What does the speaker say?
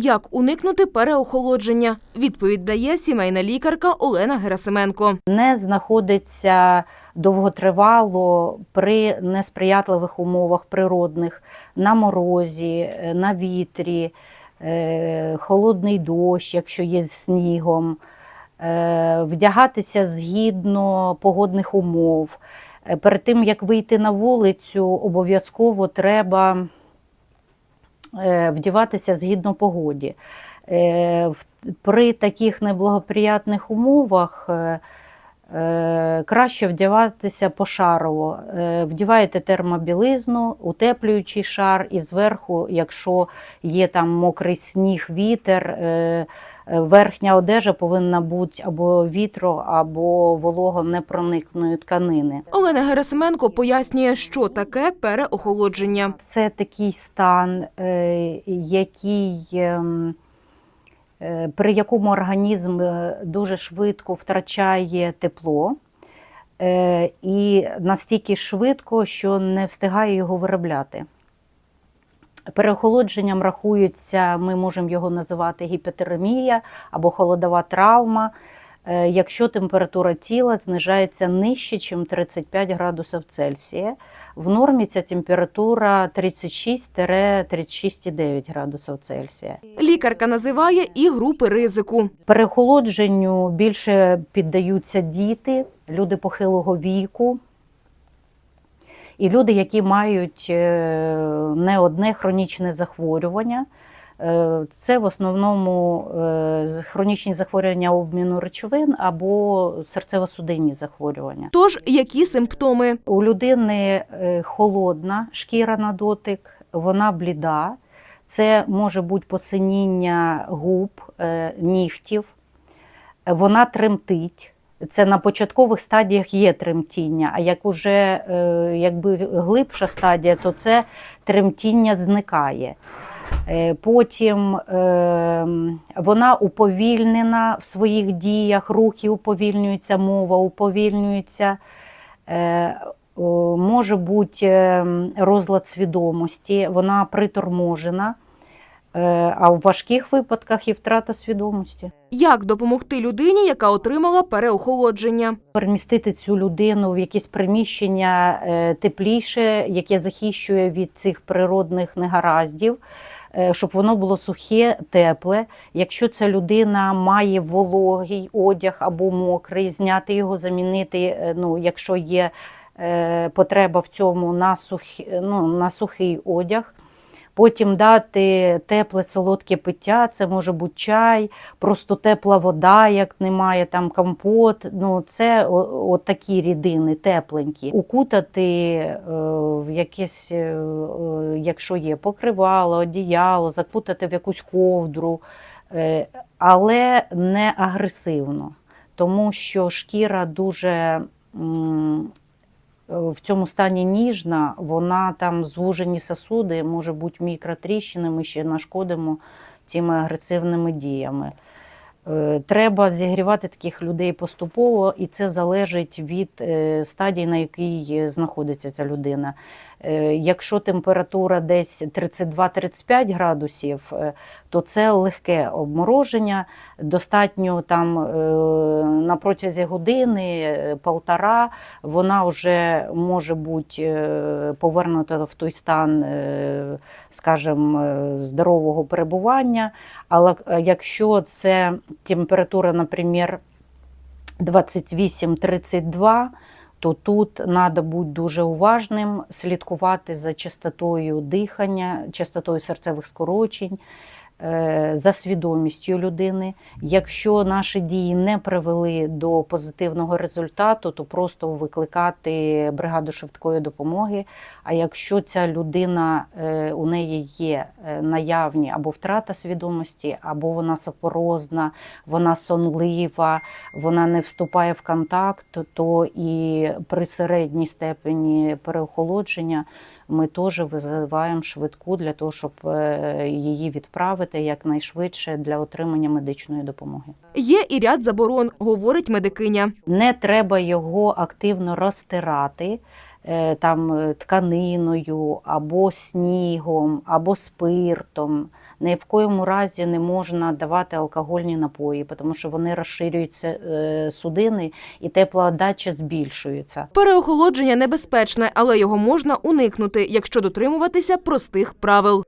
як уникнути переохолодження. Відповідь дає сімейна лікарка Олена Герасименко. не знаходиться довготривало при несприятливих умовах природних на морозі, е, на вітрі, е, холодний дощ, якщо є з снігом, е, вдягатися згідно погодних умов. Перед тим як вийти на вулицю, обов'язково треба вдіватися згідно погоді. Е, При таких неблагоприятних умовах е, е, краще вдіватися пошарово. Е, Вдіваєте термобілизну, утеплюючий шар, і зверху, якщо є там мокрий сніг, вітер, е, е, верхня одежа повинна бути або вітро, або вологонепроникної тканини. Олена Герасименко пояснює, що таке переохолодження. Це такий стан, е, який, ем, е, при якому організм е, дуже швидко втрачає тепло. е, І настільки швидко, що не встигає його виробляти. Переохолодженням рахується, ми можемо його називати гіпотермія або холодова травма, е, якщо температура тіла знижається нижче, ніж 35 градусів Цельсія. В нормі ця температура 36-36,9 градусів Цельсія. Лікарка називає і групи ризику. Переохолодженню більше піддаються діти, люди похилого віку. І люди, які мають е, не одне хронічне захворювання, Е, це в основному е, хронічні захворювання обміну речовин або серцево-судинні захворювання. Тож, які симптоми? У людини холодна шкіра на дотик, вона бліда. Це може бути посиніння губ, нігтів. Вона тремтить. Це на початкових стадіях є тремтіння, а як уже е, якби глибша стадія, то це тремтіння зникає. Е, Потім е, вона уповільнена в своїх діях, рухи уповільнюються, мова уповільнюється. Е, Може бути е, розлад свідомості, вона приторможена, а в важких випадках і втрата свідомості. Як допомогти людині, яка отримала переохолодження? Перемістити цю людину в якесь приміщення е, тепліше, яке захищує від цих природних негараздів, е, щоб воно було сухе, тепле. Якщо ця людина має вологий одяг або мокрий, зняти його, замінити, е, ну, якщо є е, потреба в цьому на, сухі, ну, на сухий одяг. Потім дати тепле солодке пиття, це може бути чай, просто тепла вода, як немає, там компот. Ну, це от такі рідини тепленькі. Укутати е, в якесь, е, е, якщо є покривало, одіяло, закутати в якусь ковдру, але не агресивно, тому що шкіра дуже. М, в цьому стані ніжна, вона там звужені сосуди, може бути мікротріщини, ми ще нашкодимо цими агресивними діями. Е, Треба зігрівати таких людей поступово, і це залежить від е, стадії, на якій знаходиться ця людина. Е, Якщо температура десь 32-35 градусів, е, то це легке обмороження. Достатньо там е, на протязі години, полтора, вона вже може бути повернута в той стан, скажімо, здорового перебування. Але якщо це температура, наприклад, 28-32, то тут треба бути дуже уважним, слідкувати за частотою дихання, частотою серцевих скорочень, за свідомістю людини. Якщо наші дії не привели до позитивного результату, то просто викликати бригаду швидкої допомоги. А якщо ця людина е, у неї є е, наявні або втрата свідомості, або вона сапорозна, вона сонлива, вона не вступає в контакт, то і при середній степені переохолодження ми теж визиваємо швидку для того, щоб е, її відправити якнайшвидше для отримання медичної допомоги. Є і ряд заборон, говорить медикиня. Не треба його активно розтирати е, там е, тканиною або снігом, або спиртом. Ні в коєму разі не можна давати алкогольні напої, тому що вони розширюються е, судини і теплоотдача збільшується. Переохолодження небезпечне, але його можна уникнути, якщо дотримуватися простих правил.